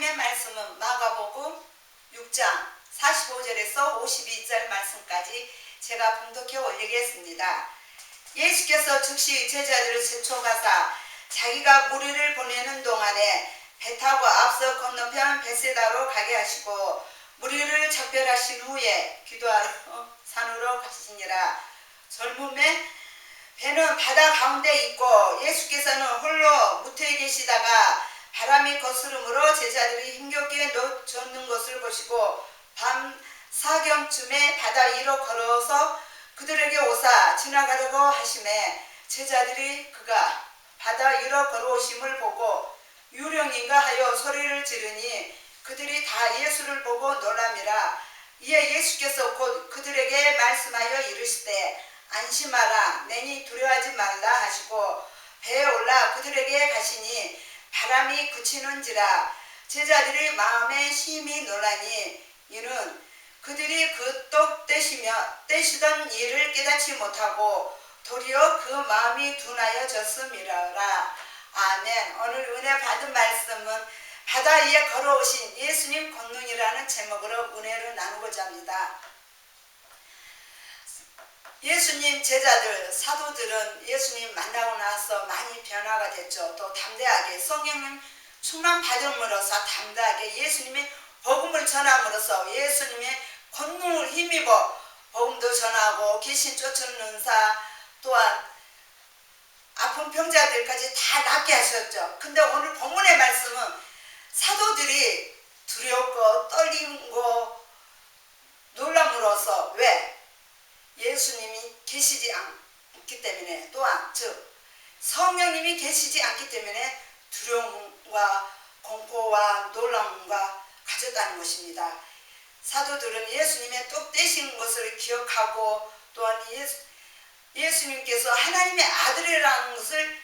하나님의 말씀은 마가복음 6장 45절에서 52절 말씀까지 제가 봉독해 올리겠습니다. 예수께서 즉시 제자들을 제초가사 자기가 무리를 보내는 동안에 배 타고 앞서 건너편 베세다로 가게 하시고 무리를 작별하신 후에 기도하러 산으로 가시니라 젊음에 배는 바다 가운데 있고 예수께서는 홀로 무태에 계시다가 바람이 거스름으로 제자들이 힘겹게 놓젓는 것을 보시고 밤 사경쯤에 바다 위로 걸어서 그들에게 오사 지나가려고 하심에 제자들이 그가 바다 위로 걸어오심을 보고 유령인가 하여 소리를 지르니 그들이 다 예수를 보고 놀람이라. 이에 예수께서 곧 그들에게 말씀하여 이르시되 안심하라. 내니 두려워하지 말라 하시고 배에 올라 그들에게 가시니 바람이 그치는지라 제자들이 마음에 심히 놀라니 이는 그들이 그떡 떼시며 떼시던 일을 깨닫지 못하고 도리어 그 마음이 둔하여 졌음이라 아멘 오늘 은혜 받은 말씀은 바다 위에 걸어오신 예수님 권능이라는 제목으로 은혜를 나누고자 합니다. 예수님 제자들 사도들은 예수님 만나고 나서 많이 변화가 됐죠. 또 담대하게 성령님 충만 받음으로써 담대하게 예수님의 복음을 전함으로써 예수님의 권능을 힘입어 복음도 전하고 귀신 쫓는 사 또한 아픈 병자들까지 다 낫게 하셨죠. 근데 오늘 본문의 말씀은 사도들이 두렵고 떨리고 놀람으로써 왜? 예수님이 계시지 않기 때문에 또한 즉 성령님이 계시지 않기 때문에 두려움과 공포와 놀람과 가졌다는 것입니다. 사도들은 예수님의 똑 떼신 것을 기억하고 또한 예수, 예수님께서 하나님의 아들이라는 것을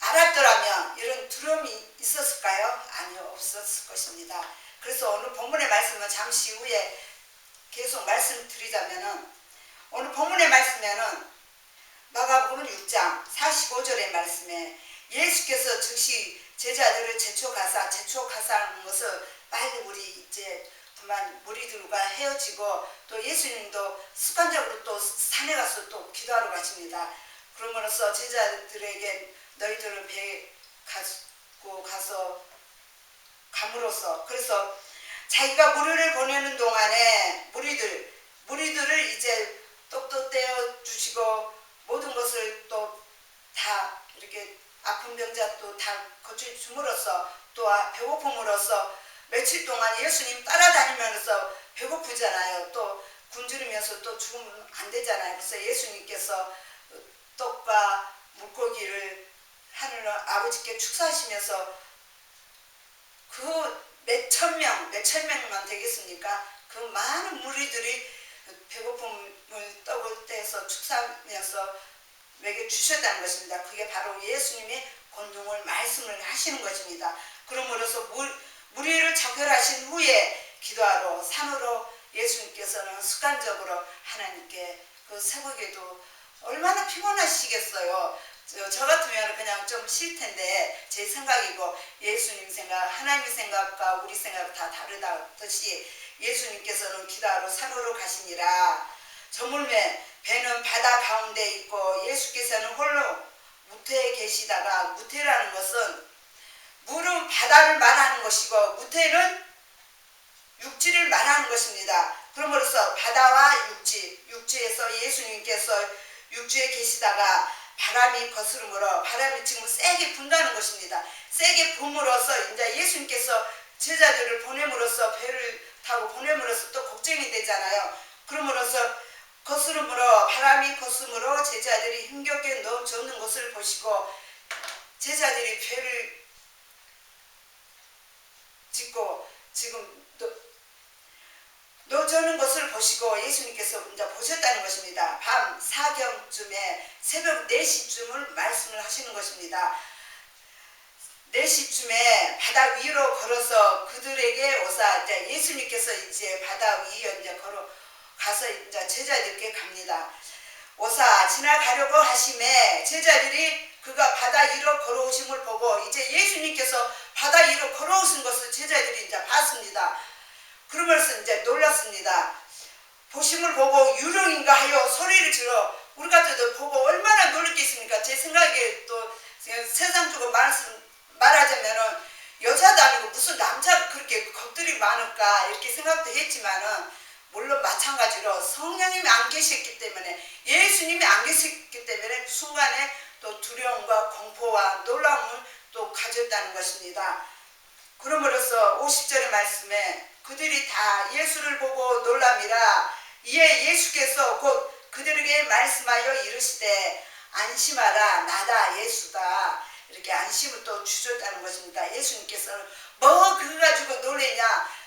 알았더라면 이런 두려움이 있었을까요? 아니요 없었을 것입니다. 그래서 오늘 본문의 말씀은 잠시 후에 계속 말씀드리자면은 오늘 본문의 말씀에는 마가복음 6장 45절의 말씀에 예수께서 즉시 제자들을 제초가사 제초가사하는 것을 빨리 우리 이제 그만 무리들과 헤어지고 또 예수님도 습관적으로 또 산에 가서 또 기도하러 가십니다. 그러므로써 제자들에게 너희들은 배에 가고 가서 감으로써 그래서 자기가 무리를 보내는 동안에 무리들 무리들을 이제 똑똑 떼어 주시고 모든 것을 또 다 이렇게 아픈 병자 또 다 거쳐 줌으로써 또 배고픔으로써 며칠 동안 예수님 따라다니면서 배고프잖아요. 또 굶주리면서 또 죽으면 안 되잖아요. 그래서 예수님께서 떡과 물고기를 하늘 아버지께 축사하시면서 그 몇천 명, 몇천 명만 되겠습니까? 그 많은 무리들이 배고픔을 떡을 떼서 축사하면서 먹여 주셨다는 것입니다. 그게 바로 예수님의 권능을 말씀을 하시는 것입니다. 그러므로서 물, 무리를 작별하신 후에 기도하러 산으로 예수님께서는 습관적으로 하나님께 그 새벽에도 얼마나 피곤하시겠어요. 저, 저 같으면 그냥 좀 쉴 텐데 제 생각이고 예수님 생각, 하나님 생각과 우리 생각 다 다르다듯이 예수님께서는 기도하러 산으로 가시니라. 저물매 배는 바다 가운데 있고 예수께서는 홀로 무태에 계시다가 무태라는 것은 물은 바다를 말하는 것이고 무태는 육지를 말하는 것입니다. 그러므로써 바다와 육지, 육지에서 예수님께서 육지에 계시다가 바람이 거스름으로 바람이 지금 세게 분다는 것입니다. 세게 붐으로써 이제 예수님께서 제자들을 보냄으로써 배를 타고 보냄으로써 또 걱정이 되잖아요. 그러므로써 거스름으로 바람이 거스름으로 제자들이 힘겹게 넣어줬는 것을 보시고 제자들이 배를 짓고 지금 놓저는 것을 보시고 예수님께서 이제 보셨다는 것입니다. 밤 사경쯤에 새벽 4시쯤을 말씀을 하시는 것입니다. 4시쯤에 바다 위로 걸어서 그들에게 오사 이제 예수님께서 이제 바다 위에 이제 걸어 가서 이제 제자들께 갑니다. 오사 지나가려고 하심에 제자들이 그가 바다 위로 걸어오심을 보고 이제 예수님께서 바다 위로 걸어오신 것을 제자들이 이제 봤습니다. 그러면서 이제 놀랐습니다. 보심을 보고 유령인가 하여 소리를 질러 우리 같아도 보고 얼마나 놀랐겠습니까? 제 생각에 또 세상적으로 말씀 말하자면은 여자도 아니고 무슨 남자가 그렇게 겁들이 많을까 이렇게 생각도 했지만은 물론 마찬가지로 성령님이 안 계셨기 때문에 예수님이 안 계셨기 때문에 순간에 또 두려움과 공포와 놀라움을 또 가졌다는 것입니다. 그러므로서 50절의 말씀에 그들이 다 예수를 보고 놀랍니다. 이에 예수께서 곧 그들에게 말씀하여 이르시되 안심하라 나다 예수다 이렇게 안심을 또 주셨다는 것입니다. 예수님께서는 뭐 그거 가지고 놀래냐?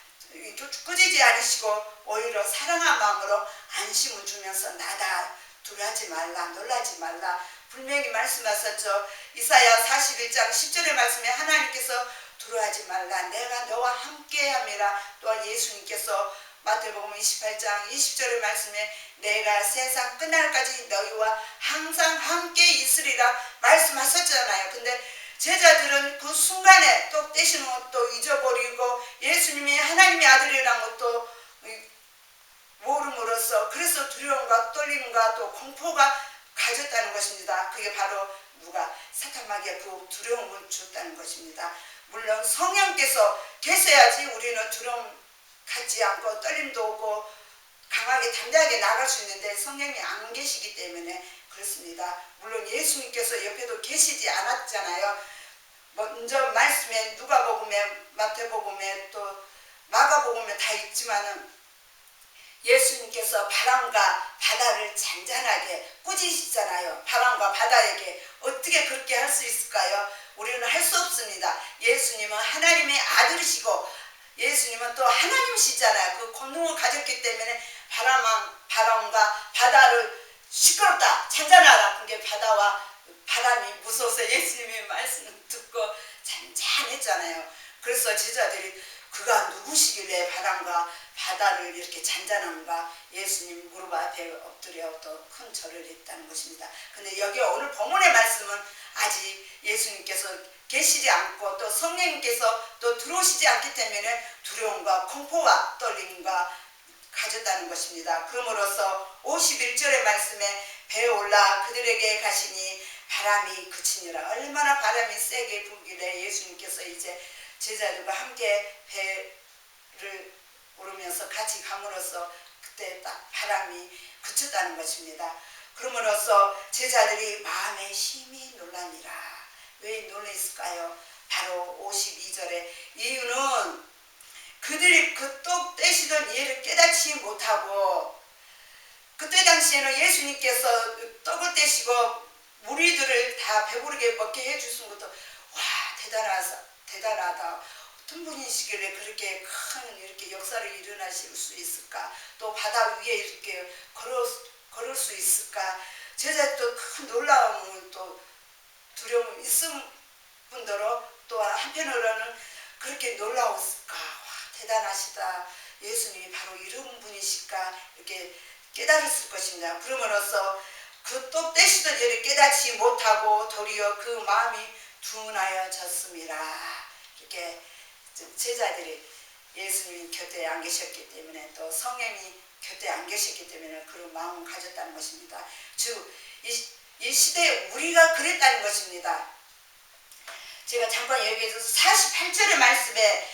꾸지지 않으시고 오히려 사랑한 마음으로 안심을 주면서 나다 두려하지 말라 놀라지 말라. 분명히 말씀하셨죠. 이사야 41장 10절의 말씀에 하나님께서 두려워하지 말라. 내가 너와 함께함이라. 또한 예수님께서 마태복음 28장 20절의 말씀에 내가 세상 끝날까지 너희와 항상 함께 있으리라 말씀하셨잖아요. 근데 제자들은 그 순간에 또 떼시는 것도 잊어버리고 예수님이 하나님의 아들이라는 것도 모름으로써 그래서 두려움과 떨림과 또 공포가 가졌다는 것입니다. 그게 바로 누가 사탄마귀가 그 두려움을 줬다는 것입니다. 물론 성령께서 계셔야지 우리는 두려움 갖지 않고 떨림도 오고 강하게 담대하게 나갈 수 있는데 성령이 안 계시기 때문에 그렇습니다. 물론 예수님께서 옆에도 계시지 않았잖아요. 먼저 말씀에 누가복음에 마태복음에 또 마가복음에 다 있지만은 예수님께서 바람과 바다를 잔잔하게 꾸짖으시잖아요. 바람과 바다에게 어떻게 그렇게 할 수 있을까요? 우리는 할 수 없습니다. 예수님은 하나님의 아들이시고 예수님은 또 하나님이시잖아요. 그 권능을 가졌기 때문에 바람, 바람과 바다를 시끄럽다, 잔잔하다. 그게 바다와 바람이 무서워서 예수님의 말씀을 듣고 잔잔했잖아요. 그래서 제자들이 그가 누구시길래 바람과 바다를 이렇게 잔잔한가 예수님 무릎 앞에 엎드려 또 큰 절을 했다는 것입니다. 근데 여기 오늘 본문의 말씀은 아직 예수님께서 계시지 않고 또 성령님께서 또 들어오시지 않기 때문에 두려움과 공포와 떨림과 가졌다는 것입니다. 그러므로서 51절의 말씀에 배에 올라 그들에게 가시니 바람이 그치니라 얼마나 바람이 세게 불길래 예수님께서 이제 제자들과 함께 배를 오르면서 같이 감으로써 그때 딱 바람이 그쳤다는 것입니다. 그러므로써 제자들이 마음에 심히 놀라니라. 왜 놀랬을까요? 바로 52절에 이유는 그들이 그떡 떼시던 이해를 깨닫지 못하고 그때 당시에는 예수님께서 떡을 떼시고 무리들을 다 배부르게 먹게 해주신 것도 와 대단하다 대단하다. 어떤 분이시길래 그렇게 큰 이렇게 역사를 일어나실 수 있을까? 또 바다 위에 이렇게 걸을, 걸을 수 있을까? 제자도 큰 놀라움을 또 두려움 있음 분들로 또 한편으로는 그렇게 놀라웠을까 와 대단하시다 예수님이 바로 이런 분이실까 이렇게 깨달았을 것입니다 그러므로써 그또 떼시던 일을 깨닫지 못하고 도리어 그 마음이 둔하여졌습니다 이렇게 제자들이 예수님 곁에 안 계셨기 때문에 또 성령이 곁에 안 계셨기 때문에 그런 마음을 가졌다는 것입니다. 즉, 이, 이 시대에 우리가 그랬다는 것입니다. 제가 잠깐 여기에서 48절의 말씀에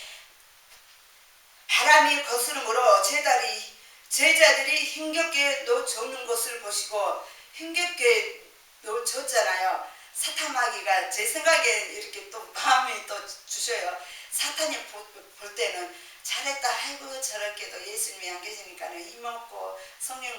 바람이 거스름으로 제자들이, 제자들이 힘겹게 놓쳐오는 것을 보시고 힘겹게 놓쳤잖아요. 사타마귀가 제 생각에 이렇게 또 마음이 또 주셔요. 사탄이 볼 때는 잘했다 아이고 저렇게도 예수님이 안 계시니까는 힘없고 성령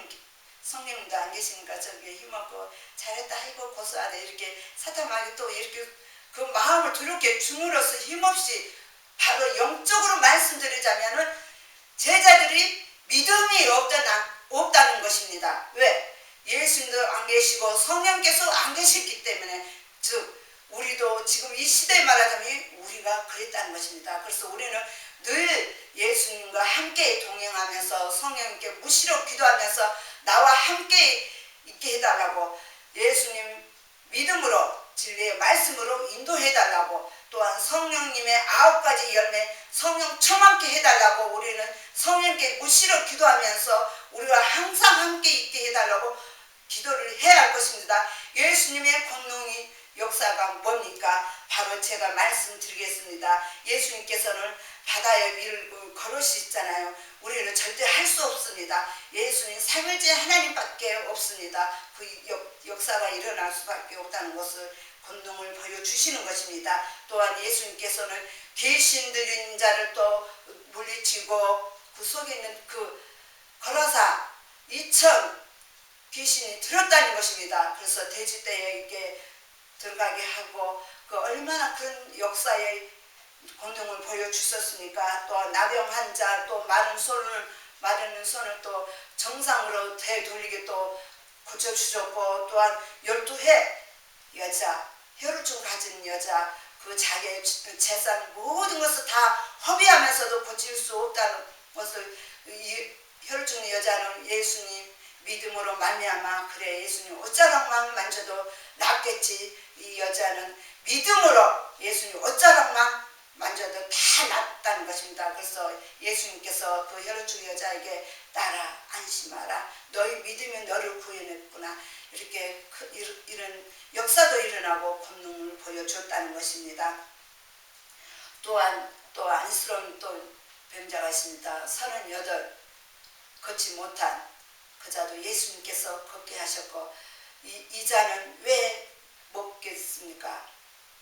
성령도 안 계시니까 저게 힘없고 잘했다 아이고 고소하다 이렇게 사탄마귀 또 이렇게 그 마음을 두렵게 줌으로써 힘없이 바로 영적으로 말씀드리자면은 제자들이 믿음이 없다, 없다는 것입니다. 왜? 예수님도 안 계시고 성령께서 안 계셨기 때문에 즉 우리도 지금 이 시대에 말하자면 우리가 그랬다는 것입니다. 그래서 우리는 늘 예수님과 함께 동행하면서 성령님께 무시로 기도하면서 나와 함께 있게 해달라고 예수님 믿음으로 진리의 말씀으로 인도해달라고 또한 성령님의 아홉 가지 열매 성령 처함께 해달라고 우리는 성령께 무시로 기도하면서 우리와 항상 함께 있게 해달라고 기도를 해야 할 것입니다. 예수님의 권능이 역사가 뭡니까? 바로 제가 말씀드리겠습니다. 예수님께서는 바다의 위를 걸으시잖아요. 우리는 절대 할 수 없습니다. 예수님 삼일째 하나님밖에 없습니다. 그 역, 역사가 일어날 수밖에 없다는 것을 권능을 보여주시는 것입니다. 또한 예수님께서는 계신 들린 자를 또 물리치고 그 속에 있는 그 걸어사 이천 귀신이 들었다는 것입니다. 그래서 돼지떼에 이렇게 들어가게 하고 그 얼마나 큰 역사의 권능을 보여주셨습니까? 또 나병 환자 또 마른 손을 마르는 손을 또 정상으로 되돌리게 또 고쳐주셨고 또한 12해 여자 혈우증 가진 여자 그 자기의 재산 모든 것을 다 허비하면서도 고칠 수 없다는 것을 이 혈우증 여자는 예수님 믿음으로 말미암아 그래 예수님 어쩌락만 만져도 낫겠지. 이 여자는 믿음으로 예수님 어쩌락만 만져도 다 낫다는 것입니다. 그래서 예수님께서 그 혈우증 여자에게 따라 안심하라. 너희 믿음이 너를 구해냈구나 이렇게 그 일- 이런 역사도 일어나고 권능을 보여줬다는 것입니다. 또한 또 안쓰러운 또 병자가 있습니다. 38 걷지 못한 그자도 예수님께서 걷게 하셨고 이, 이 자는 왜 먹겠습니까?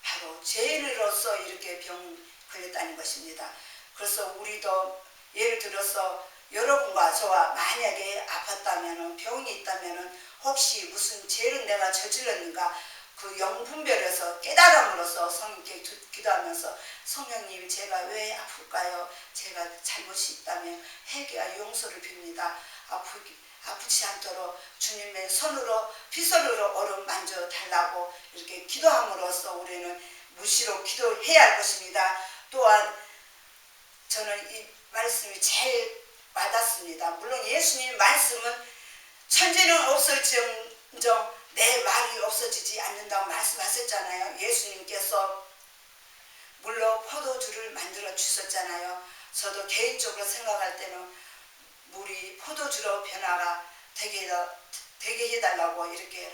바로 죄인으로서 이렇게 병 걸렸다는 것입니다. 그래서 우리도 예를 들어서 여러분과 저와 만약에 아팠다면 병이 있다면 혹시 무슨 죄를 내가 저질렀는가 그 영분별에서 깨달음으로써 성령께 기- 기도하면서 성령님 제가 왜 아플까요? 제가 잘못이 있다면 회개와 용서를 빕니다. 아프기 아프지 않도록 주님의 손으로 피손으로 얼음 만져 달라고 이렇게 기도함으로써 우리는 무시로 기도해야 할 것입니다. 또한 저는 이 말씀이 제일 와닿습니다. 물론 예수님 말씀은 천재는 없을지언정 내 말이 없어지지 않는다고 말씀하셨잖아요. 예수님께서 물로 포도주를 만들어 주셨잖아요. 저도 개인적으로 생각할 때는 물이 포도주로 변화가 되게, 되게 해달라고 이렇게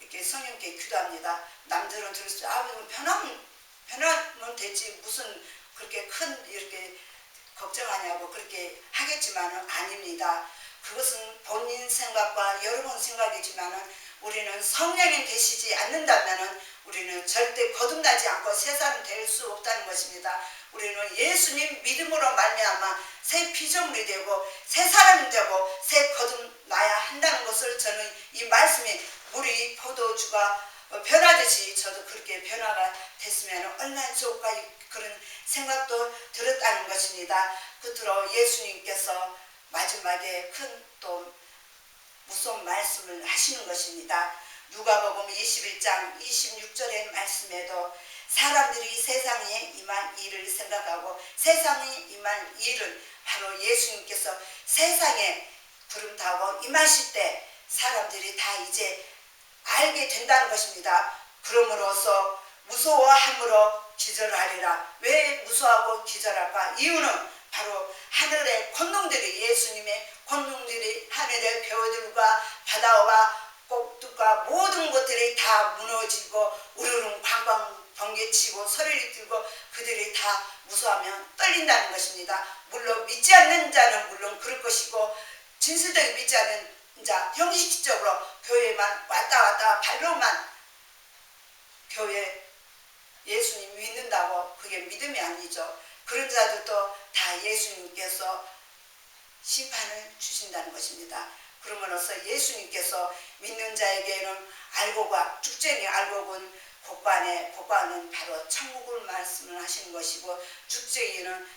이렇게 성령께 기도합니다. 남들은 들을 수, 아, 뭐 변하면 변하면 되지 무슨 그렇게 큰 이렇게 걱정하냐고 그렇게 하겠지만은 아닙니다. 그것은 본인 생각과 여러분 생각이지만은 우리는 성령이 되시지 않는다면은 우리는 절대 거듭나지 않고 새 사람 될 수 없다는 것입니다. 우리는 예수님 믿음으로 말미암아 새 피조물이 되고 새 사람이 되고 새 거듭나야 한다는 것을 저는 이 말씀에 물이 포도주가 어, 변하듯이 저도 그렇게 변화가 됐으면 얼마나 좋을까 이- 그런 생각도 들었다는 것입니다. 끝으로 예수님께서 마지막에 큰 또 무서운 말씀을 하시는 것입니다. 누가복음 21장 26절의 말씀에도 사람들이 세상에 임한 일을 생각하고 세상에 임한 일은 바로 예수님께서 세상에 구름 타고 임하실 때 사람들이 다 이제 알게 된다는 것입니다. 그러므로서 무서워함으로 기절하리라. 왜 무서워하고 기절할까? 이유는 바로 하늘의 권능들이 예수님의 권능들이 하늘의 배우들과 바다와 꼭두가 모든 것들이 다 무너지고 우르릉 방방 번개치고 소리를 들고 그들이 다 무서워하면 떨린다는 것입니다. 물론 믿지 않는 자는 물론 그럴 것이고 진실되게 믿지 않는 자 형식적으로 교회만 왔다 갔다 발로만 교회 예수님 믿는다고 그게 믿음이 아니죠. 그런 자들도 다 예수님께서 심판을 주신다는 것입니다. 그러므로써 예수님께서 믿는 자에게는 알고가 쭉쟁이 알고군 곡관에 곡관은 바로 천국을 말씀을 하시는 것이고 쭉쟁이는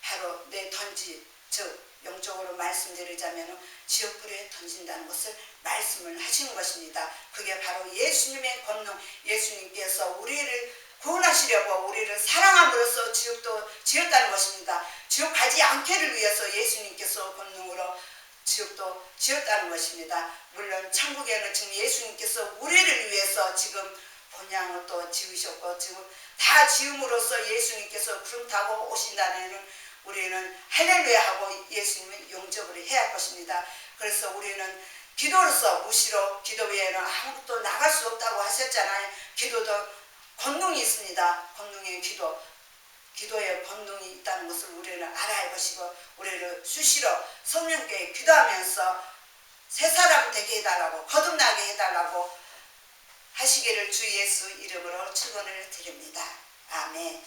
바로 내 던지 즉 영적으로 말씀드리자면 지옥불에 던진다는 것을 말씀을 하시는 것입니다. 그게 바로 예수님의 권능 예수님께서 우리를 구원하시려고 우리를 사랑함으로써 지옥도 지었다는 것입니다. 지옥 가지 않게를 위해서 예수님께서 권능으로 지옥도 지었다는 것입니다. 물론 천국에는 지금 예수님께서 우리를 위해서 지금 본향을 또 지으셨고 지금 다 지음으로써 예수님께서 구름 타고 오신다는 우리는 할렐루야 하고 예수님을 영접을 해야 할 것입니다. 그래서 우리는 기도로서 무시로 기도 외에는 아무것도 나갈 수 없다고 하셨잖아요. 기도도 권능이 있습니다. 권능의 기도. 기도에 권능이 있다는 것을 우리는 알아야 할 것이고 우리를 수시로 성령께 기도하면서 새 사람 되게 해달라고 거듭나게 해달라고 하시기를 주 예수 이름으로 축원을 드립니다. 아멘.